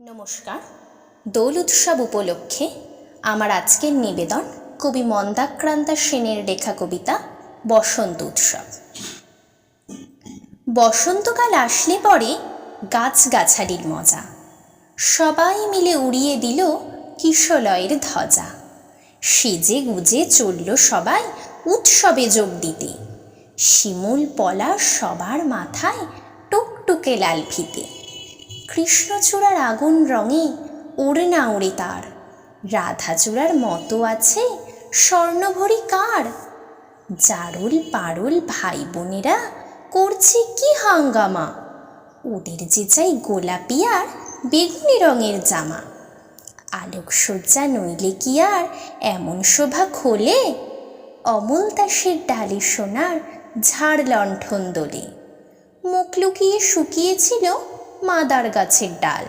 নমস্কার। দোল উৎসব উপলক্ষে আমার আজকের নিবেদন কবি মন্দাক্রান্তা সেনের লেখা কবিতা বসন্ত উৎসব। বসন্তকাল আসলে পরে গাছগাছালির মজা। সবাই মিলে উড়িয়ে দিল কিশলয়ের ধ্বজা। সেজে গুজে চলল সবাই উৎসবে যোগ দিতে। শিমুল পলা সবার মাথায় টুকটুকে লাল ফিতে। কৃষ্ণচূড়ার আগুন রঙে ওড়ে না ওড়ে তার। রাধাচূড়ার মতো আছে স্বর্ণভরি কার? জারুল পারুল ভাই বোনেরা করছে কি হাঙ্গামা? ওদের যে চাই গোলাপি আর বেগুনি রঙের জামা। আলোকসজ্জা নইলে কি আর এমন শোভা খোলে? অমল দাসের ডালে সোনার ঝাড় লণ্ঠন দোলে। মুখ লুকিয়ে শুকিয়েছিল মাদার গাছের ডাল।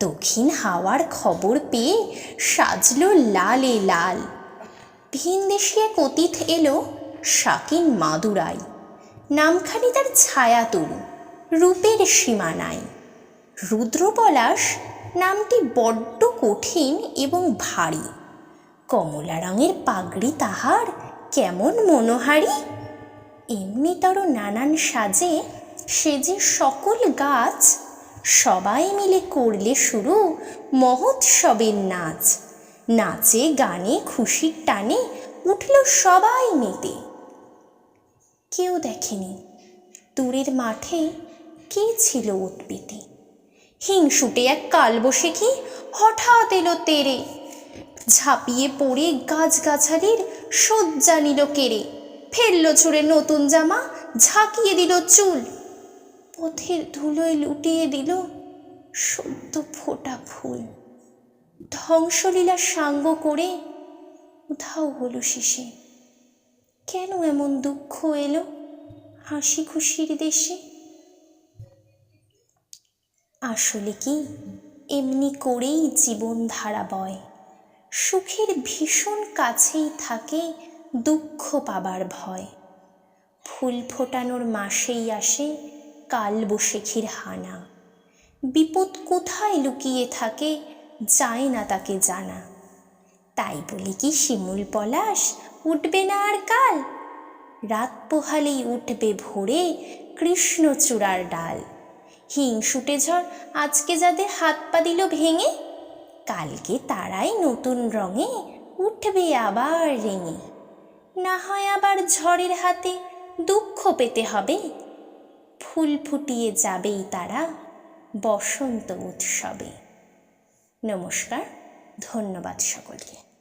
দক্ষিণ হাওয়ার খবর পেয়ে সাজলো লালে লাল। ভিনদেশি এক অতীত এলো শাকিন মাদুরাই। নামখানি তার ছায়া তরু, রূপের সীমা নাই রুদ্রপলাশ নামটি বড্ড কঠিন এবং ভারী। কমলা রঙের পাগড়ি তাহার কেমন মনোহারী? এমনিতর নানান সাজে সেজে সকল গাছ সবাই মিলে করলে শুরু মহোৎসবের নাচ। নাচে, গানে, খুশির টানে উঠল সবাই মেতে কেউ দেখেনি দূরের মাঠে কে ছিল উৎপেতে। হিংসুটে এক কালবসেখি হঠাৎ এলো তেরে। ঝাঁপিয়ে পড়ে গাছগাছালির শয্যা নিল কেড়ে। ফেলল ছুঁড়ে নতুন জামা, ঝাঁকিয়ে দিল চুল। পথের ধুলোয় লুটিয়ে দিল সদ্য ফোটা ফুল। ধ্বংসলীলা সাঙ্গ করে উধাও হলো শেষে। কেন এমন দুঃখ এলো হাসি খুশির দেশে? আসলে কি এমনি করেই জীবন ধারা বয় সুখের ভীষণ কাছেই থাকে দুঃখ পাবার ভয়। ফুল ফোটানোর মাসেই আসে কাল বসেখির হানা। বিপদ কোথায় লুকিয়ে থাকে যায় না তাকে জানা। তাই বলে কি, শিমুল পলাশ, উঠবে না আর কাল? রাত পোহালেই উঠবে ভোরে কৃষ্ণচূড়ার ডাল। হিংসুটে ঝড়, আজকে যাদের হাত পা দিল ভেঙে, কালকে তারাই নতুন রঙে উঠবে আবার রেঙে। না হয় আবার ঝড়ের হাতে দুঃখ পেতে হবে। ফুল ফুটিয়ে যাবেই তারা বসন্ত উৎসবে। নমস্কার ধন্যবাদ সকলকে।